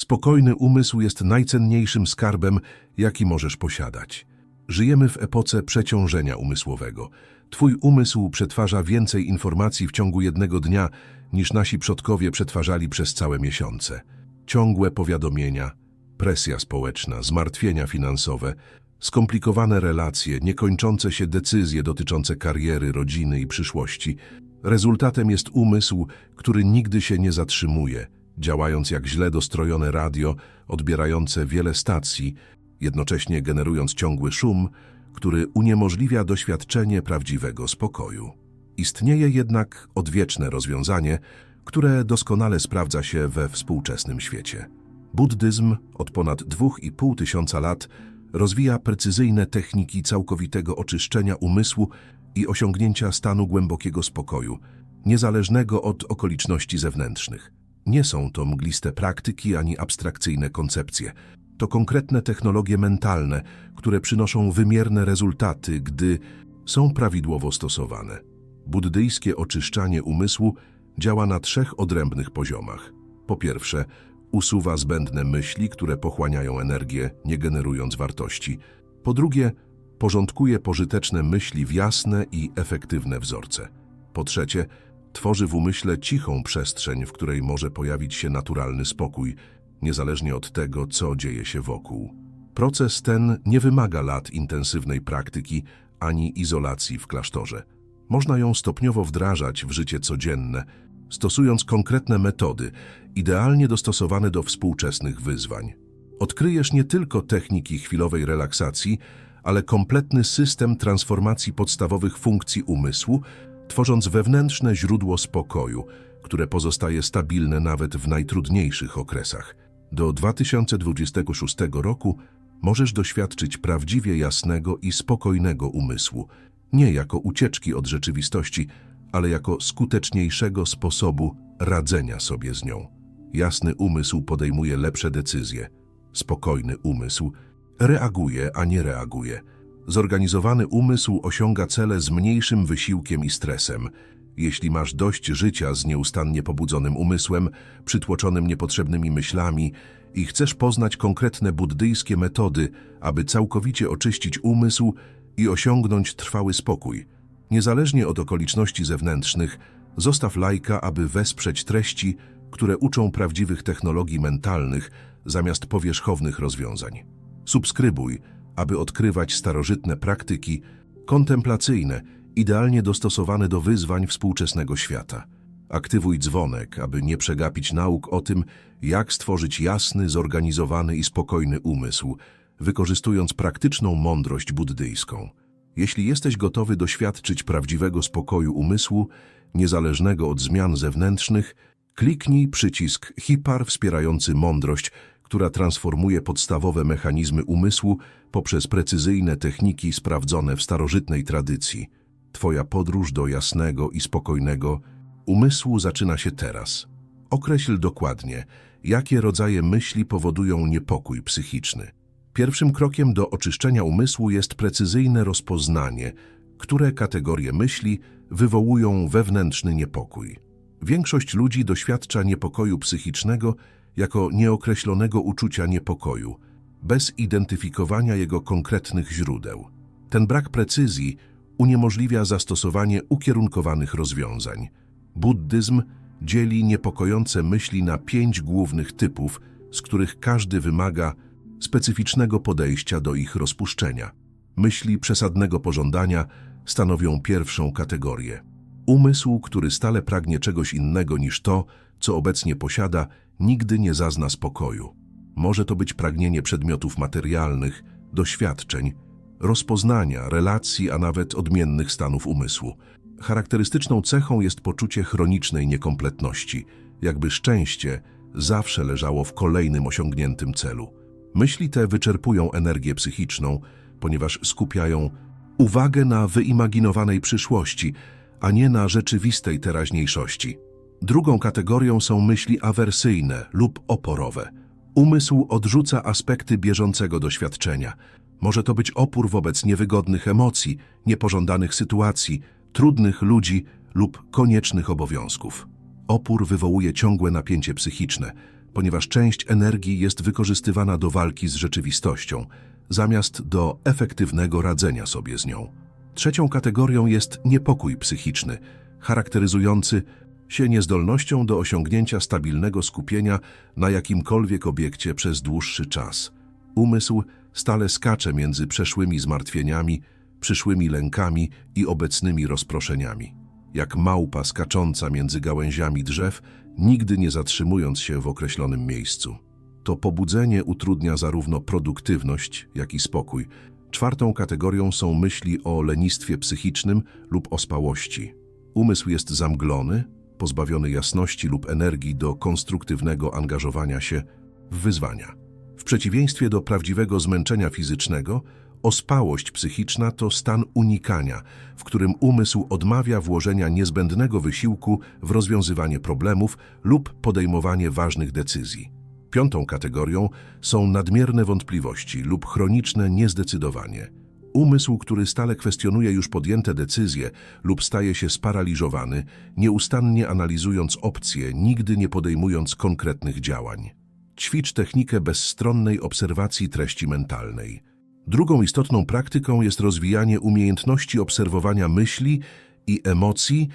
Spokojny umysł jest najcenniejszym skarbem, jaki możesz posiadać. Żyjemy w epoce przeciążenia umysłowego. Twój umysł przetwarza więcej informacji w ciągu jednego dnia, niż nasi przodkowie przetwarzali przez całe miesiące. Ciągłe powiadomienia, presja społeczna, zmartwienia finansowe, skomplikowane relacje, niekończące się decyzje dotyczące kariery, rodziny i przyszłości. Rezultatem jest umysł, który nigdy się nie zatrzymuje, działając jak źle dostrojone radio, odbierające wiele stacji, jednocześnie generując ciągły szum, który uniemożliwia doświadczenie prawdziwego spokoju. Istnieje jednak odwieczne rozwiązanie, które doskonale sprawdza się we współczesnym świecie. Buddyzm od ponad 2,5 tysiąca lat rozwija precyzyjne techniki całkowitego oczyszczenia umysłu i osiągnięcia stanu głębokiego spokoju, niezależnego od okoliczności zewnętrznych. Nie są to mgliste praktyki ani abstrakcyjne koncepcje. To konkretne technologie mentalne, które przynoszą wymierne rezultaty, gdy są prawidłowo stosowane. Buddyjskie oczyszczanie umysłu działa na trzech odrębnych poziomach. Po pierwsze, usuwa zbędne myśli, które pochłaniają energię, nie generując wartości. Po drugie, porządkuje pożyteczne myśli w jasne i efektywne wzorce. Po trzecie, tworzy w umyśle cichą przestrzeń, w której może pojawić się naturalny spokój, niezależnie od tego, co dzieje się wokół. Proces ten nie wymaga lat intensywnej praktyki ani izolacji w klasztorze. Można ją stopniowo wdrażać w życie codzienne, stosując konkretne metody, idealnie dostosowane do współczesnych wyzwań. Odkryjesz nie tylko techniki chwilowej relaksacji, ale kompletny system transformacji podstawowych funkcji umysłu, tworząc wewnętrzne źródło spokoju, które pozostaje stabilne nawet w najtrudniejszych okresach. Do 2026 roku możesz doświadczyć prawdziwie jasnego i spokojnego umysłu, nie jako ucieczki od rzeczywistości, ale jako skuteczniejszego sposobu radzenia sobie z nią. Jasny umysł podejmuje lepsze decyzje. Spokojny umysł reaguje, a nie reaguje. Zorganizowany umysł osiąga cele z mniejszym wysiłkiem i stresem. Jeśli masz dość życia z nieustannie pobudzonym umysłem, przytłoczonym niepotrzebnymi myślami i chcesz poznać konkretne buddyjskie metody, aby całkowicie oczyścić umysł i osiągnąć trwały spokój, niezależnie od okoliczności zewnętrznych, zostaw lajka, aby wesprzeć treści, które uczą prawdziwych technologii mentalnych zamiast powierzchownych rozwiązań. Subskrybuj, aby odkrywać starożytne praktyki kontemplacyjne, idealnie dostosowane do wyzwań współczesnego świata. Aktywuj dzwonek, aby nie przegapić nauk o tym, jak stworzyć jasny, zorganizowany i spokojny umysł, wykorzystując praktyczną mądrość buddyjską. Jeśli jesteś gotowy doświadczyć prawdziwego spokoju umysłu, niezależnego od zmian zewnętrznych, kliknij przycisk HIPAR wspierający mądrość, która transformuje podstawowe mechanizmy umysłu poprzez precyzyjne techniki sprawdzone w starożytnej tradycji. Twoja podróż do jasnego i spokojnego umysłu zaczyna się teraz. Określ dokładnie, jakie rodzaje myśli powodują niepokój psychiczny. Pierwszym krokiem do oczyszczenia umysłu jest precyzyjne rozpoznanie, które kategorie myśli wywołują wewnętrzny niepokój. Większość ludzi doświadcza niepokoju psychicznego jako nieokreślonego uczucia niepokoju, bez identyfikowania jego konkretnych źródeł. Ten brak precyzji uniemożliwia zastosowanie ukierunkowanych rozwiązań. Buddyzm dzieli niepokojące myśli na pięć głównych typów, z których każdy wymaga specyficznego podejścia do ich rozpuszczenia. Myśli przesadnego pożądania stanowią pierwszą kategorię. Umysł, który stale pragnie czegoś innego niż to, co obecnie posiada, nigdy nie zazna spokoju. Może to być pragnienie przedmiotów materialnych, doświadczeń, rozpoznania, relacji, a nawet odmiennych stanów umysłu. Charakterystyczną cechą jest poczucie chronicznej niekompletności, jakby szczęście zawsze leżało w kolejnym osiągniętym celu. Myśli te wyczerpują energię psychiczną, ponieważ skupiają uwagę na wyimaginowanej przyszłości, a nie na rzeczywistej teraźniejszości. Drugą kategorią są myśli awersyjne lub oporowe. Umysł odrzuca aspekty bieżącego doświadczenia. Może to być opór wobec niewygodnych emocji, niepożądanych sytuacji, trudnych ludzi lub koniecznych obowiązków. Opór wywołuje ciągłe napięcie psychiczne, ponieważ część energii jest wykorzystywana do walki z rzeczywistością, zamiast do efektywnego radzenia sobie z nią. Trzecią kategorią jest niepokój psychiczny, charakteryzujący się niezdolnością do osiągnięcia stabilnego skupienia na jakimkolwiek obiekcie przez dłuższy czas. Umysł stale skacze między przeszłymi zmartwieniami, przyszłymi lękami i obecnymi rozproszeniami. Jak małpa skacząca między gałęziami drzew, nigdy nie zatrzymując się w określonym miejscu. To pobudzenie utrudnia zarówno produktywność, jak i spokój. Czwartą kategorią są myśli o lenistwie psychicznym lub ospałości. Umysł jest zamglony, pozbawiony jasności lub energii do konstruktywnego angażowania się w wyzwania. W przeciwieństwie do prawdziwego zmęczenia fizycznego, ospałość psychiczna to stan unikania, w którym umysł odmawia włożenia niezbędnego wysiłku w rozwiązywanie problemów lub podejmowanie ważnych decyzji. Piątą kategorią są nadmierne wątpliwości lub chroniczne niezdecydowanie. Umysł, który stale kwestionuje już podjęte decyzje lub staje się sparaliżowany, nieustannie analizując opcje, nigdy nie podejmując konkretnych działań. Ćwicz technikę bezstronnej obserwacji treści mentalnej. Drugą istotną praktyką jest rozwijanie umiejętności obserwowania myśli i emocji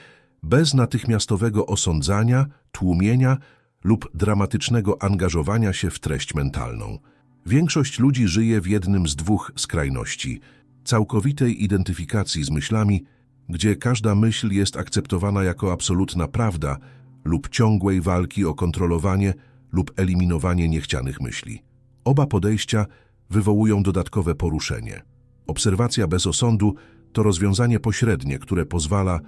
bez natychmiastowego osądzania, tłumienia lub dramatycznego angażowania się w treść mentalną. Większość ludzi żyje w jednym z dwóch skrajności całkowitej identyfikacji z myślami, gdzie każda myśl jest akceptowana jako absolutna prawda, lub ciągłej walki o kontrolowanie lub eliminowanie niechcianych myśli. Oba podejścia wywołują dodatkowe poruszenie. Obserwacja bez osądu to rozwiązanie pośrednie, które pozwala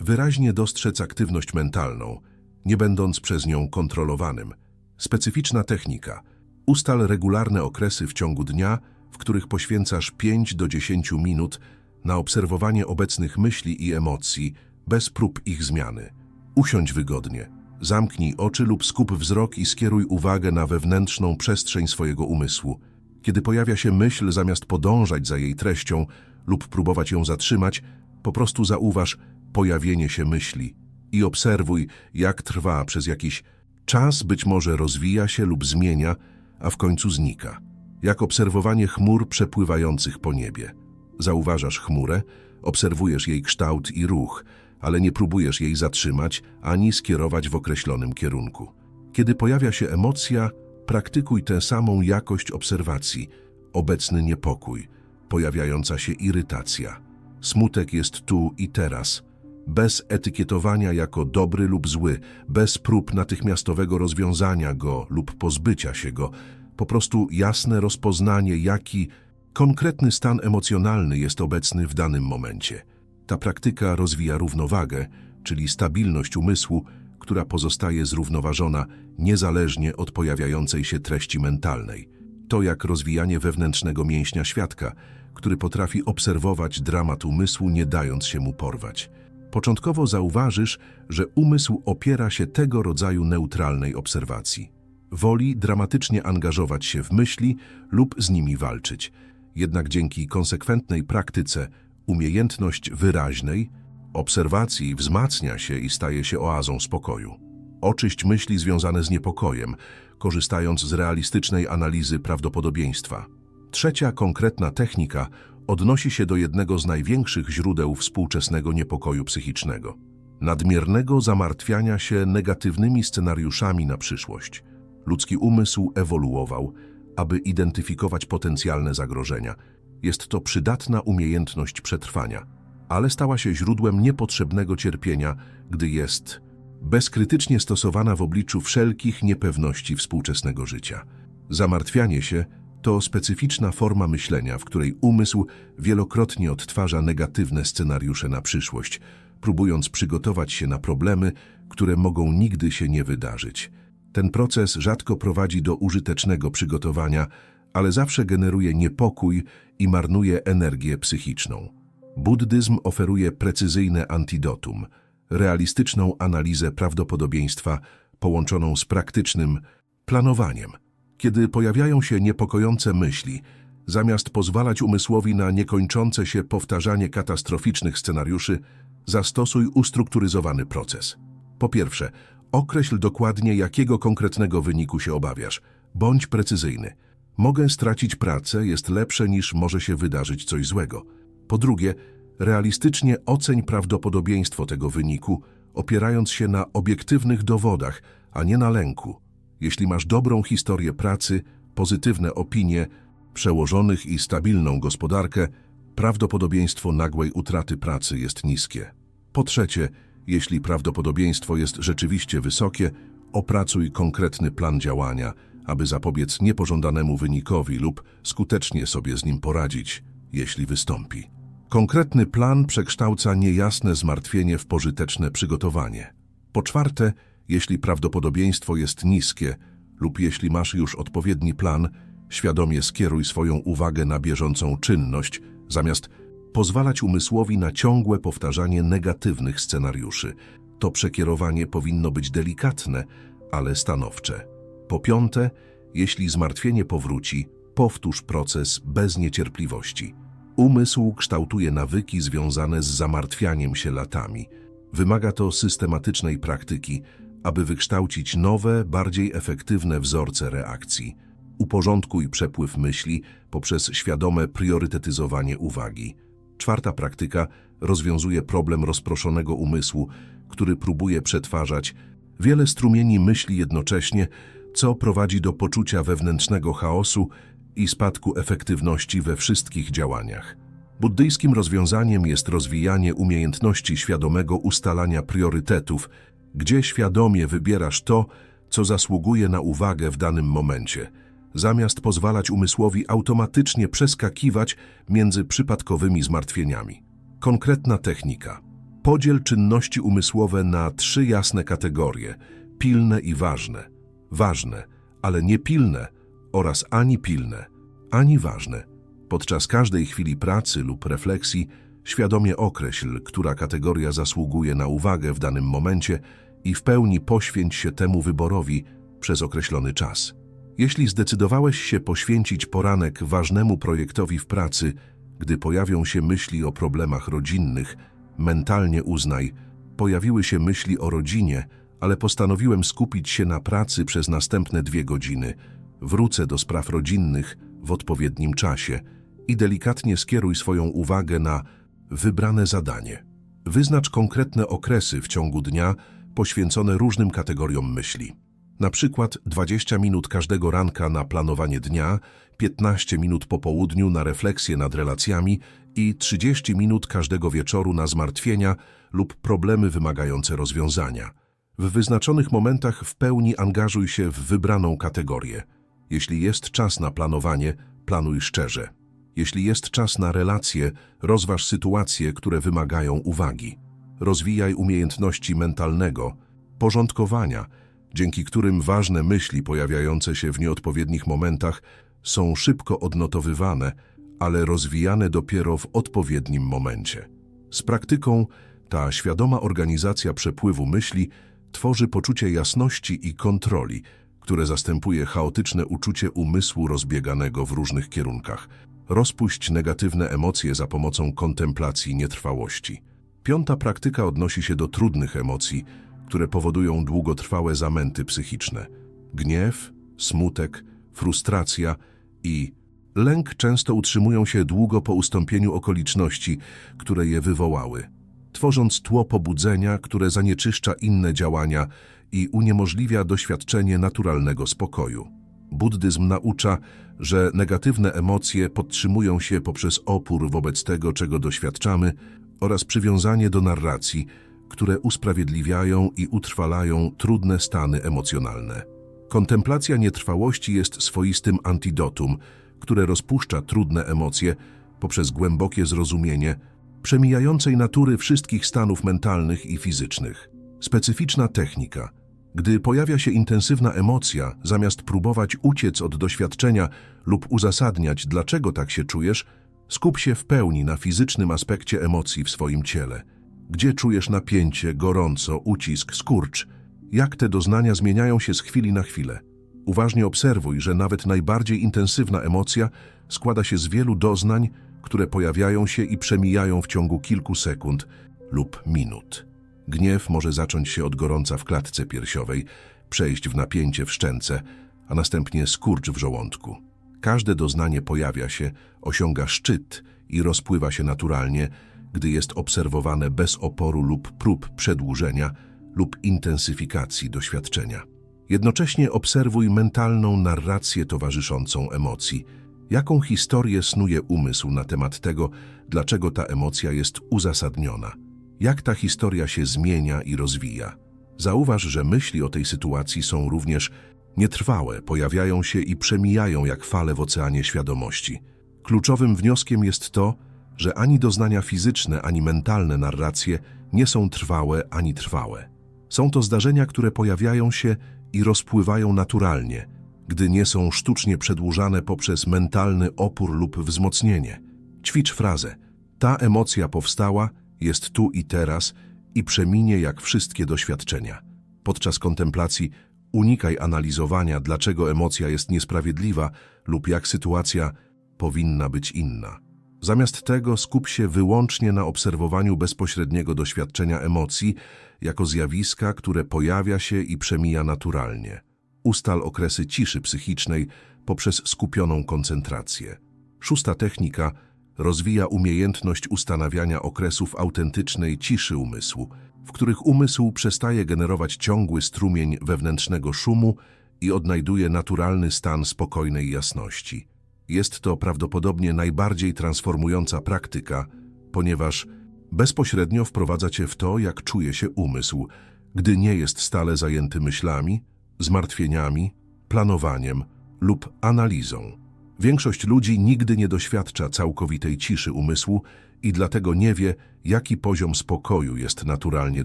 wyraźnie dostrzec aktywność mentalną, nie będąc przez nią kontrolowanym. Specyficzna technika. Ustal regularne okresy w ciągu dnia, w których poświęcasz 5 do 10 minut na obserwowanie obecnych myśli i emocji bez prób ich zmiany. Usiądź wygodnie. Zamknij oczy lub skup wzrok i skieruj uwagę na wewnętrzną przestrzeń swojego umysłu. Kiedy pojawia się myśl, zamiast podążać za jej treścią lub próbować ją zatrzymać, po prostu zauważ pojawienie się myśli i obserwuj, jak trwa przez jakiś czas, być może rozwija się lub zmienia, a w końcu znika. Jak obserwowanie chmur przepływających po niebie. Zauważasz chmurę, obserwujesz jej kształt i ruch, ale nie próbujesz jej zatrzymać ani skierować w określonym kierunku. Kiedy pojawia się emocja, praktykuj tę samą jakość obserwacji, obecny niepokój, pojawiająca się irytacja. Smutek jest tu i teraz, bez etykietowania jako dobry lub zły, bez prób natychmiastowego rozwiązania go lub pozbycia się go, po prostu jasne rozpoznanie, jaki konkretny stan emocjonalny jest obecny w danym momencie. Ta praktyka rozwija równowagę, czyli stabilność umysłu, która pozostaje zrównoważona niezależnie od pojawiającej się treści mentalnej. To jak rozwijanie wewnętrznego mięśnia świadka, który potrafi obserwować dramat umysłu, nie dając się mu porwać. Początkowo zauważysz, że umysł opiera się tego rodzaju neutralnej obserwacji. Woli dramatycznie angażować się w myśli lub z nimi walczyć. Jednak dzięki konsekwentnej praktyce umiejętność wyraźnej obserwacji wzmacnia się i staje się oazą spokoju. Oczyść myśli związane z niepokojem, korzystając z realistycznej analizy prawdopodobieństwa. Trzecia konkretna technika odnosi się do jednego z największych źródeł współczesnego niepokoju psychicznego nadmiernego zamartwiania się negatywnymi scenariuszami na przyszłość. Ludzki umysł ewoluował, aby identyfikować potencjalne zagrożenia. Jest to przydatna umiejętność przetrwania, ale stała się źródłem niepotrzebnego cierpienia, gdy jest bezkrytycznie stosowana w obliczu wszelkich niepewności współczesnego życia. Zamartwianie się to specyficzna forma myślenia, w której umysł wielokrotnie odtwarza negatywne scenariusze na przyszłość, próbując przygotować się na problemy, które mogą nigdy się nie wydarzyć. Ten proces rzadko prowadzi do użytecznego przygotowania, ale zawsze generuje niepokój i marnuje energię psychiczną. Buddyzm oferuje precyzyjne antidotum, realistyczną analizę prawdopodobieństwa połączoną z praktycznym planowaniem. Kiedy pojawiają się niepokojące myśli, zamiast pozwalać umysłowi na niekończące się powtarzanie katastroficznych scenariuszy, zastosuj ustrukturyzowany proces. Po pierwsze, Określ dokładnie, jakiego konkretnego wyniku się obawiasz. Bądź precyzyjny. Mogę stracić pracę jest lepsze niż może się wydarzyć coś złego. Po drugie, realistycznie oceń prawdopodobieństwo tego wyniku, opierając się na obiektywnych dowodach, a nie na lęku. Jeśli masz dobrą historię pracy, pozytywne opinie, przełożonych i stabilną gospodarkę, prawdopodobieństwo nagłej utraty pracy jest niskie. Po trzecie, jeśli prawdopodobieństwo jest rzeczywiście wysokie, opracuj konkretny plan działania, aby zapobiec niepożądanemu wynikowi lub skutecznie sobie z nim poradzić, jeśli wystąpi. Konkretny plan przekształca niejasne zmartwienie w pożyteczne przygotowanie. Po czwarte, jeśli prawdopodobieństwo jest niskie lub jeśli masz już odpowiedni plan, świadomie skieruj swoją uwagę na bieżącą czynność, zamiast pozwalać umysłowi na ciągłe powtarzanie negatywnych scenariuszy. To przekierowanie powinno być delikatne, ale stanowcze. Po piąte, jeśli zmartwienie powróci, powtórz proces bez niecierpliwości. Umysł kształtuje nawyki związane z zamartwianiem się latami. Wymaga to systematycznej praktyki, aby wykształcić nowe, bardziej efektywne wzorce reakcji. Uporządkuj przepływ myśli poprzez świadome priorytetyzowanie uwagi. Czwarta praktyka rozwiązuje problem rozproszonego umysłu, który próbuje przetwarzać wiele strumieni myśli jednocześnie, co prowadzi do poczucia wewnętrznego chaosu i spadku efektywności we wszystkich działaniach. Buddyjskim rozwiązaniem jest rozwijanie umiejętności świadomego ustalania priorytetów, gdzie świadomie wybierasz to, co zasługuje na uwagę w danym momencie, zamiast pozwalać umysłowi automatycznie przeskakiwać między przypadkowymi zmartwieniami. Konkretna technika. Podziel czynności umysłowe na trzy jasne kategorie: pilne i ważne, ważne, ale nie pilne oraz ani pilne, ani ważne. Podczas każdej chwili pracy lub refleksji świadomie określ, która kategoria zasługuje na uwagę w danym momencie i w pełni poświęć się temu wyborowi przez określony czas. Jeśli zdecydowałeś się poświęcić poranek ważnemu projektowi w pracy, gdy pojawią się myśli o problemach rodzinnych, mentalnie uznaj, pojawiły się myśli o rodzinie, ale postanowiłem skupić się na pracy przez następne dwie godziny. Wrócę do spraw rodzinnych w odpowiednim czasie i delikatnie skieruj swoją uwagę na wybrane zadanie. Wyznacz konkretne okresy w ciągu dnia poświęcone różnym kategoriom myśli. Na przykład 20 minut każdego ranka na planowanie dnia, 15 minut po południu na refleksję nad relacjami i 30 minut każdego wieczoru na zmartwienia lub problemy wymagające rozwiązania. W wyznaczonych momentach w pełni angażuj się w wybraną kategorię. Jeśli jest czas na planowanie, planuj szczerze. Jeśli jest czas na relacje, rozważ sytuacje, które wymagają uwagi. Rozwijaj umiejętności mentalnego, porządkowania, dzięki którym ważne myśli pojawiające się w nieodpowiednich momentach są szybko odnotowywane, ale rozwijane dopiero w odpowiednim momencie. Z praktyką ta świadoma organizacja przepływu myśli tworzy poczucie jasności i kontroli, które zastępuje chaotyczne uczucie umysłu rozbieganego w różnych kierunkach. Rozpuść negatywne emocje za pomocą kontemplacji nietrwałości. Piąta praktyka odnosi się do trudnych emocji, które powodują długotrwałe zamęty psychiczne. Gniew, smutek, frustracja i lęk często utrzymują się długo po ustąpieniu okoliczności, które je wywołały, tworząc tło pobudzenia, które zanieczyszcza inne działania i uniemożliwia doświadczenie naturalnego spokoju. Buddyzm naucza, że negatywne emocje podtrzymują się poprzez opór wobec tego, czego doświadczamy oraz przywiązanie do narracji, które usprawiedliwiają i utrwalają trudne stany emocjonalne. Kontemplacja nietrwałości jest swoistym antidotum, które rozpuszcza trudne emocje poprzez głębokie zrozumienie przemijającej natury wszystkich stanów mentalnych i fizycznych. Specyficzna technika. Gdy pojawia się intensywna emocja, zamiast próbować uciec od doświadczenia lub uzasadniać, dlaczego tak się czujesz, skup się w pełni na fizycznym aspekcie emocji w swoim ciele. Gdzie czujesz napięcie, gorąco, ucisk, skurcz? Jak te doznania zmieniają się z chwili na chwilę? Uważnie obserwuj, że nawet najbardziej intensywna emocja składa się z wielu doznań, które pojawiają się i przemijają w ciągu kilku sekund lub minut. Gniew może zacząć się od gorąca w klatce piersiowej, przejść w napięcie w szczęce, a następnie skurcz w żołądku. Każde doznanie pojawia się, osiąga szczyt i rozpływa się naturalnie, gdy jest obserwowane bez oporu lub prób przedłużenia lub intensyfikacji doświadczenia. Jednocześnie obserwuj mentalną narrację towarzyszącą emocji. Jaką historię snuje umysł na temat tego, dlaczego ta emocja jest uzasadniona? Jak ta historia się zmienia i rozwija? Zauważ, że myśli o tej sytuacji są również nietrwałe, pojawiają się i przemijają jak fale w oceanie świadomości. Kluczowym wnioskiem jest to, że ani doznania fizyczne, ani mentalne narracje nie są trwałe ani trwałe. Są to zdarzenia, które pojawiają się i rozpływają naturalnie, gdy nie są sztucznie przedłużane poprzez mentalny opór lub wzmocnienie. Ćwicz frazę. Ta emocja powstała, jest tu i teraz i przeminie jak wszystkie doświadczenia. Podczas kontemplacji unikaj analizowania, dlaczego emocja jest niesprawiedliwa lub jak sytuacja powinna być inna. Zamiast tego skup się wyłącznie na obserwowaniu bezpośredniego doświadczenia emocji jako zjawiska, które pojawia się i przemija naturalnie. Ustal okresy ciszy psychicznej poprzez skupioną koncentrację. Szósta technika rozwija umiejętność ustanawiania okresów autentycznej ciszy umysłu, w których umysł przestaje generować ciągły strumień wewnętrznego szumu i odnajduje naturalny stan spokojnej jasności. Jest to prawdopodobnie najbardziej transformująca praktyka, ponieważ bezpośrednio wprowadza cię w to, jak czuje się umysł, gdy nie jest stale zajęty myślami, zmartwieniami, planowaniem lub analizą. Większość ludzi nigdy nie doświadcza całkowitej ciszy umysłu i dlatego nie wie, jaki poziom spokoju jest naturalnie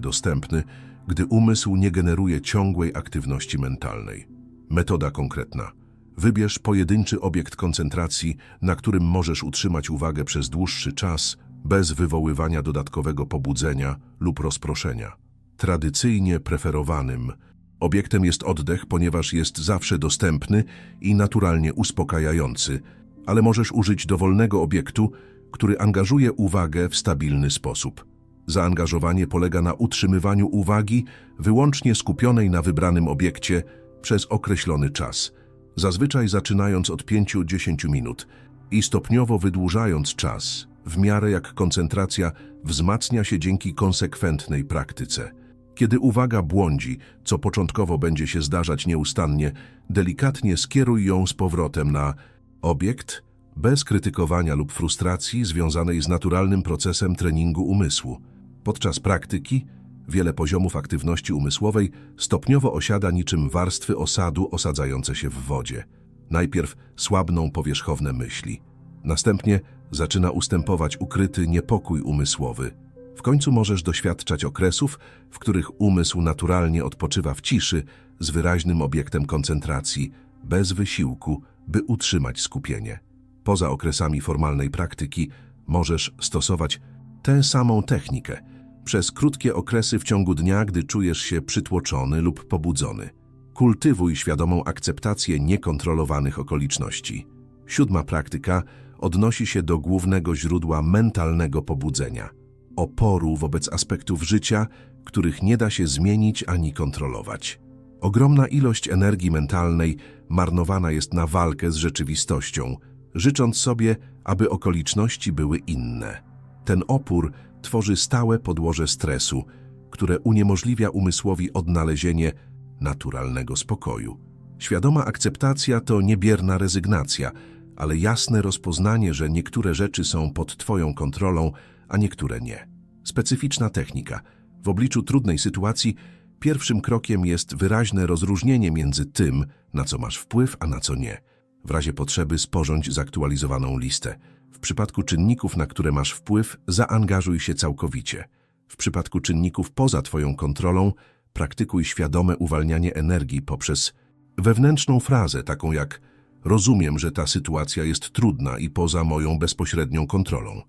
dostępny, gdy umysł nie generuje ciągłej aktywności mentalnej. Metoda konkretna. Wybierz pojedynczy obiekt koncentracji, na którym możesz utrzymać uwagę przez dłuższy czas, bez wywoływania dodatkowego pobudzenia lub rozproszenia. Tradycyjnie preferowanym obiektem jest oddech, ponieważ jest zawsze dostępny i naturalnie uspokajający, ale możesz użyć dowolnego obiektu, który angażuje uwagę w stabilny sposób. Zaangażowanie polega na utrzymywaniu uwagi wyłącznie skupionej na wybranym obiekcie przez określony czas – zazwyczaj zaczynając od 5-10 minut i stopniowo wydłużając czas, w miarę jak koncentracja wzmacnia się dzięki konsekwentnej praktyce. Kiedy uwaga błądzi, co początkowo będzie się zdarzać nieustannie, delikatnie skieruj ją z powrotem na obiekt, bez krytykowania lub frustracji związanej z naturalnym procesem treningu umysłu. Podczas praktyki Wiele poziomów aktywności umysłowej stopniowo osiada niczym warstwy osadu osadzające się w wodzie. Najpierw słabną powierzchowne myśli. Następnie zaczyna ustępować ukryty niepokój umysłowy. W końcu możesz doświadczać okresów, w których umysł naturalnie odpoczywa w ciszy z wyraźnym obiektem koncentracji, bez wysiłku, by utrzymać skupienie. Poza okresami formalnej praktyki możesz stosować tę samą technikę – przez krótkie okresy w ciągu dnia, gdy czujesz się przytłoczony lub pobudzony. Kultywuj świadomą akceptację niekontrolowanych okoliczności. Siódma praktyka odnosi się do głównego źródła mentalnego pobudzenia oporu wobec aspektów życia, których nie da się zmienić ani kontrolować. Ogromna ilość energii mentalnej marnowana jest na walkę z rzeczywistością, życząc sobie, aby okoliczności były inne. Ten opór tworzy stałe podłoże stresu, które uniemożliwia umysłowi odnalezienie naturalnego spokoju. Świadoma akceptacja to niebierna rezygnacja, ale jasne rozpoznanie, że niektóre rzeczy są pod Twoją kontrolą, a niektóre nie. Specyficzna technika. W obliczu trudnej sytuacji pierwszym krokiem jest wyraźne rozróżnienie między tym, na co masz wpływ, a na co nie. W razie potrzeby sporządź zaktualizowaną listę. W przypadku czynników, na które masz wpływ, zaangażuj się całkowicie. W przypadku czynników poza Twoją kontrolą, praktykuj świadome uwalnianie energii poprzez wewnętrzną frazę, taką jak rozumiem, że ta sytuacja jest trudna i poza moją bezpośrednią kontrolą.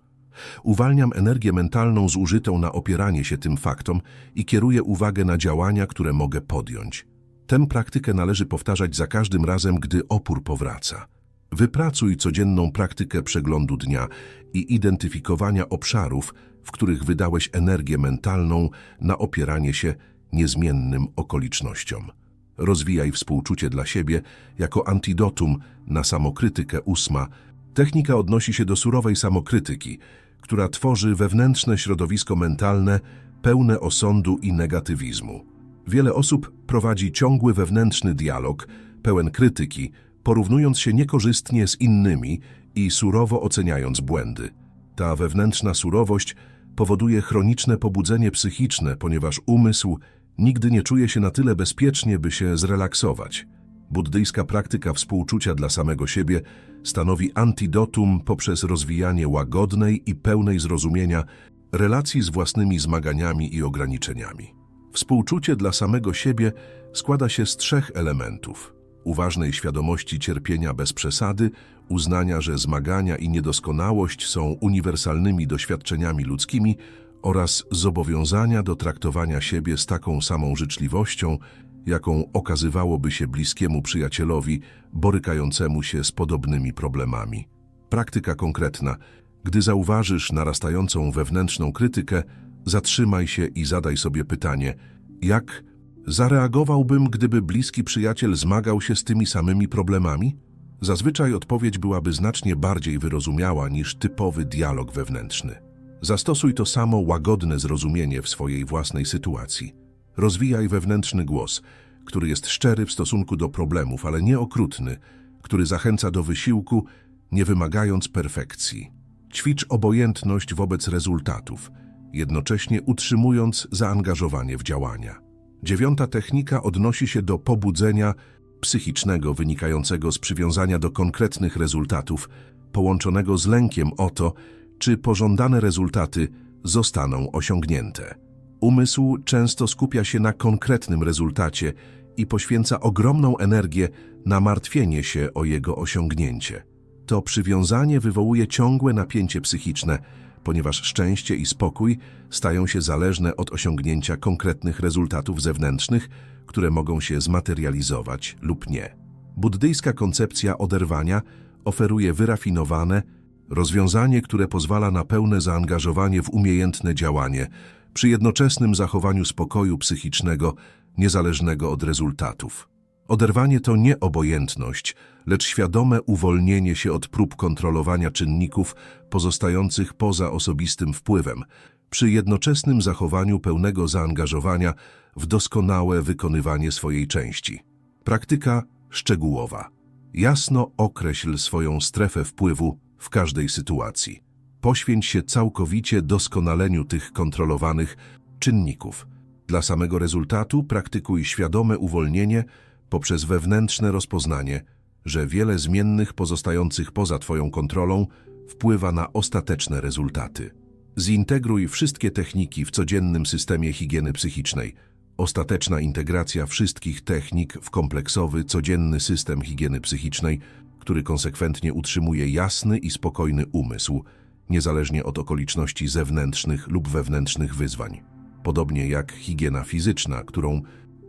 Uwalniam energię mentalną zużytą na opieranie się tym faktom i kieruję uwagę na działania, które mogę podjąć. Tę praktykę należy powtarzać za każdym razem, gdy opór powraca. Wypracuj codzienną praktykę przeglądu dnia i identyfikowania obszarów, w których wydałeś energię mentalną na opieranie się niezmiennym okolicznościom. Rozwijaj współczucie dla siebie jako antidotum na samokrytykę ósma. Technika odnosi się do surowej samokrytyki, która tworzy wewnętrzne środowisko mentalne pełne osądu i negatywizmu. Wiele osób prowadzi ciągły wewnętrzny dialog, pełen krytyki, porównując się niekorzystnie z innymi i surowo oceniając błędy. Ta wewnętrzna surowość powoduje chroniczne pobudzenie psychiczne, ponieważ umysł nigdy nie czuje się na tyle bezpiecznie, by się zrelaksować. Buddyjska praktyka współczucia dla samego siebie stanowi antidotum poprzez rozwijanie łagodnej i pełnej zrozumienia relacji z własnymi zmaganiami i ograniczeniami. Współczucie dla samego siebie składa się z trzech elementów: uważnej świadomości cierpienia bez przesady, uznania, że zmagania i niedoskonałość są uniwersalnymi doświadczeniami ludzkimi oraz zobowiązania do traktowania siebie z taką samą życzliwością, jaką okazywałoby się bliskiemu przyjacielowi borykającemu się z podobnymi problemami. Praktyka konkretna. Gdy zauważysz narastającą wewnętrzną krytykę, zatrzymaj się i zadaj sobie pytanie, jak zareagowałbym, gdyby bliski przyjaciel zmagał się z tymi samymi problemami? Zazwyczaj odpowiedź byłaby znacznie bardziej wyrozumiała niż typowy dialog wewnętrzny. Zastosuj to samo łagodne zrozumienie w swojej własnej sytuacji. Rozwijaj wewnętrzny głos, który jest szczery w stosunku do problemów, ale nie okrutny, który zachęca do wysiłku, nie wymagając perfekcji. Ćwicz obojętność wobec rezultatów, jednocześnie utrzymując zaangażowanie w działania. Dziewiąta technika odnosi się do pobudzenia psychicznego wynikającego z przywiązania do konkretnych rezultatów, połączonego z lękiem o to, czy pożądane rezultaty zostaną osiągnięte. Umysł często skupia się na konkretnym rezultacie i poświęca ogromną energię na martwienie się o jego osiągnięcie. To przywiązanie wywołuje ciągłe napięcie psychiczne, ponieważ szczęście i spokój stają się zależne od osiągnięcia konkretnych rezultatów zewnętrznych, które mogą się zmaterializować lub nie. Buddyjska koncepcja oderwania oferuje wyrafinowane rozwiązanie, które pozwala na pełne zaangażowanie w umiejętne działanie, przy jednoczesnym zachowaniu spokoju psychicznego niezależnego od rezultatów. Oderwanie to nie obojętność, lecz świadome uwolnienie się od prób kontrolowania czynników pozostających poza osobistym wpływem, przy jednoczesnym zachowaniu pełnego zaangażowania w doskonałe wykonywanie swojej części. Praktyka szczegółowa. Jasno określ swoją strefę wpływu w każdej sytuacji. Poświęć się całkowicie doskonaleniu tych kontrolowanych czynników. Dla samego rezultatu praktykuj świadome uwolnienie poprzez wewnętrzne rozpoznanie, że wiele zmiennych pozostających poza Twoją kontrolą wpływa na ostateczne rezultaty. Zintegruj wszystkie techniki w codziennym systemie higieny psychicznej. Ostateczna integracja wszystkich technik w kompleksowy, codzienny system higieny psychicznej, który konsekwentnie utrzymuje jasny i spokojny umysł, niezależnie od okoliczności zewnętrznych lub wewnętrznych wyzwań. Podobnie jak higiena fizyczna, którą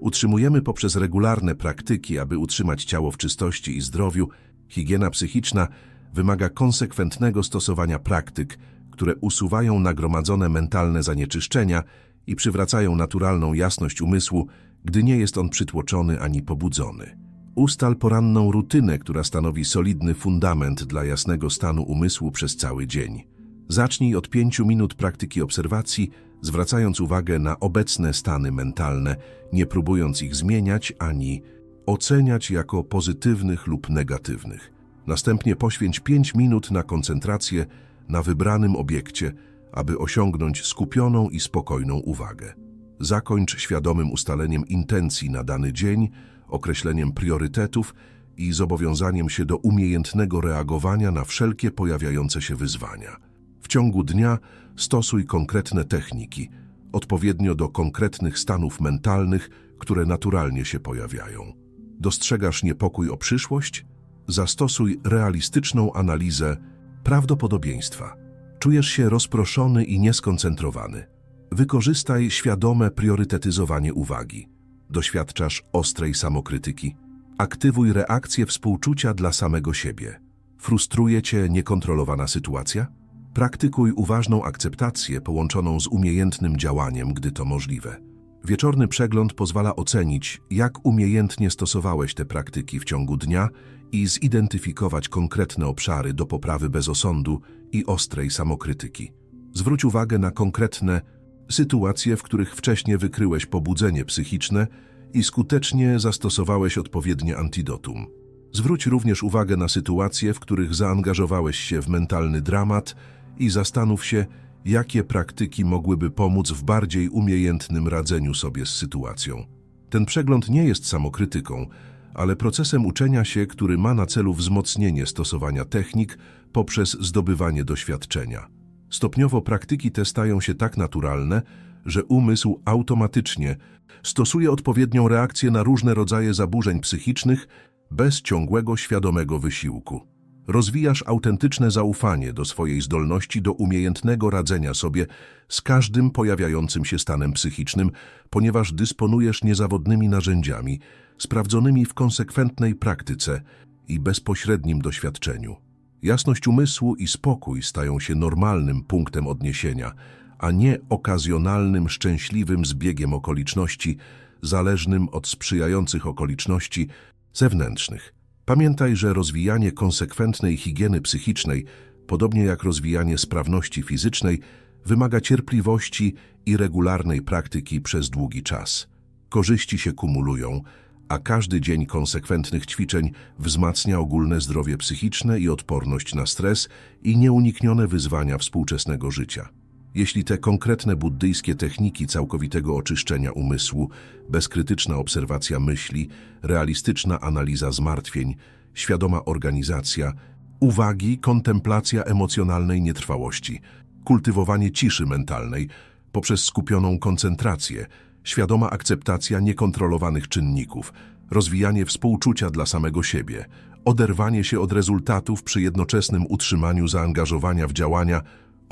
utrzymujemy poprzez regularne praktyki, aby utrzymać ciało w czystości i zdrowiu, higiena psychiczna wymaga konsekwentnego stosowania praktyk, które usuwają nagromadzone mentalne zanieczyszczenia i przywracają naturalną jasność umysłu, gdy nie jest on przytłoczony ani pobudzony. Ustal poranną rutynę, która stanowi solidny fundament dla jasnego stanu umysłu przez cały dzień. Zacznij od pięciu minut praktyki obserwacji, zwracając uwagę na obecne stany mentalne, nie próbując ich zmieniać ani oceniać jako pozytywnych lub negatywnych. Następnie poświęć pięć minut na koncentrację na wybranym obiekcie, aby osiągnąć skupioną i spokojną uwagę. Zakończ świadomym ustaleniem intencji na dany dzień, określeniem priorytetów i zobowiązaniem się do umiejętnego reagowania na wszelkie pojawiające się wyzwania. W ciągu dnia stosuj konkretne techniki, odpowiednio do konkretnych stanów mentalnych, które naturalnie się pojawiają. Dostrzegasz niepokój o przyszłość? Zastosuj realistyczną analizę prawdopodobieństwa. Czujesz się rozproszony i nieskoncentrowany. Wykorzystaj świadome priorytetyzowanie uwagi. Doświadczasz ostrej samokrytyki. Aktywuj reakcję współczucia dla samego siebie. Frustruje cię niekontrolowana sytuacja? Praktykuj uważną akceptację połączoną z umiejętnym działaniem, gdy to możliwe. Wieczorny przegląd pozwala ocenić, jak umiejętnie stosowałeś te praktyki w ciągu dnia i zidentyfikować konkretne obszary do poprawy bez osądu i ostrej samokrytyki. Zwróć uwagę na konkretne sytuacje, w których wcześniej wykryłeś pobudzenie psychiczne i skutecznie zastosowałeś odpowiednie antidotum. Zwróć również uwagę na sytuacje, w których zaangażowałeś się w mentalny dramat i zastanów się, jakie praktyki mogłyby pomóc w bardziej umiejętnym radzeniu sobie z sytuacją. Ten przegląd nie jest samokrytyką, ale procesem uczenia się, który ma na celu wzmocnienie stosowania technik poprzez zdobywanie doświadczenia. Stopniowo praktyki te stają się tak naturalne, że umysł automatycznie stosuje odpowiednią reakcję na różne rodzaje zaburzeń psychicznych bez ciągłego świadomego wysiłku. Rozwijasz autentyczne zaufanie do swojej zdolności do umiejętnego radzenia sobie z każdym pojawiającym się stanem psychicznym, ponieważ dysponujesz niezawodnymi narzędziami, sprawdzonymi w konsekwentnej praktyce i bezpośrednim doświadczeniu. Jasność umysłu i spokój stają się normalnym punktem odniesienia, a nie okazjonalnym, szczęśliwym zbiegiem okoliczności, zależnym od sprzyjających okoliczności zewnętrznych. Pamiętaj, że rozwijanie konsekwentnej higieny psychicznej, podobnie jak rozwijanie sprawności fizycznej, wymaga cierpliwości i regularnej praktyki przez długi czas. Korzyści się kumulują, a każdy dzień konsekwentnych ćwiczeń wzmacnia ogólne zdrowie psychiczne i odporność na stres i nieuniknione wyzwania współczesnego życia. Jeśli te konkretne buddyjskie techniki całkowitego oczyszczenia umysłu, bezkrytyczna obserwacja myśli, realistyczna analiza zmartwień, świadoma organizacja, uwagi, kontemplacja emocjonalnej nietrwałości, kultywowanie ciszy mentalnej poprzez skupioną koncentrację, świadoma akceptacja niekontrolowanych czynników, rozwijanie współczucia dla samego siebie, oderwanie się od rezultatów przy jednoczesnym utrzymaniu zaangażowania w działania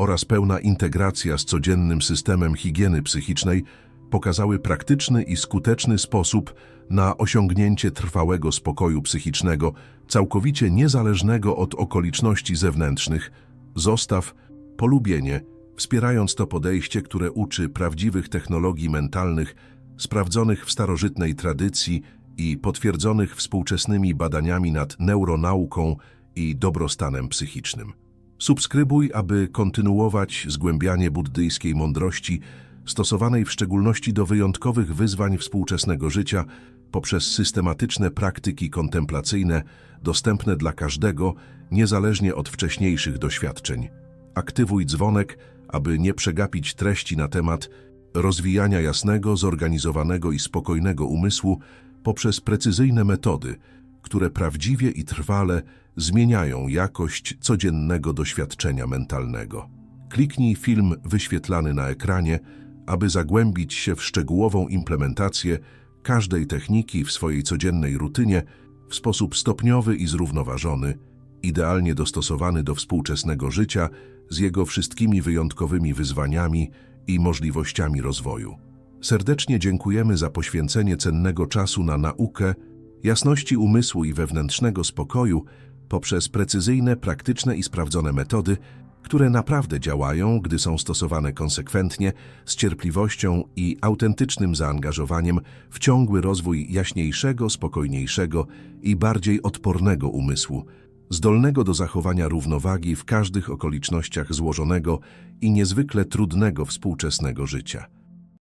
oraz pełna integracja z codziennym systemem higieny psychicznej pokazały praktyczny i skuteczny sposób na osiągnięcie trwałego spokoju psychicznego, całkowicie niezależnego od okoliczności zewnętrznych. Zostaw polubienie, wspierając to podejście, które uczy prawdziwych technologii mentalnych, sprawdzonych w starożytnej tradycji i potwierdzonych współczesnymi badaniami nad neuronauką i dobrostanem psychicznym. Subskrybuj, aby kontynuować zgłębianie buddyjskiej mądrości, stosowanej w szczególności do wyjątkowych wyzwań współczesnego życia poprzez systematyczne praktyki kontemplacyjne dostępne dla każdego, niezależnie od wcześniejszych doświadczeń. Aktywuj dzwonek, aby nie przegapić treści na temat rozwijania jasnego, zorganizowanego i spokojnego umysłu poprzez precyzyjne metody, które prawdziwie i trwale zmieniają jakość codziennego doświadczenia mentalnego. Kliknij film wyświetlany na ekranie, aby zagłębić się w szczegółową implementację każdej techniki w swojej codziennej rutynie w sposób stopniowy i zrównoważony, idealnie dostosowany do współczesnego życia z jego wszystkimi wyjątkowymi wyzwaniami i możliwościami rozwoju. Serdecznie dziękujemy za poświęcenie cennego czasu na naukę, jasności umysłu i wewnętrznego spokoju poprzez precyzyjne, praktyczne i sprawdzone metody, które naprawdę działają, gdy są stosowane konsekwentnie, z cierpliwością i autentycznym zaangażowaniem w ciągły rozwój jaśniejszego, spokojniejszego i bardziej odpornego umysłu, zdolnego do zachowania równowagi w każdych okolicznościach złożonego i niezwykle trudnego współczesnego życia.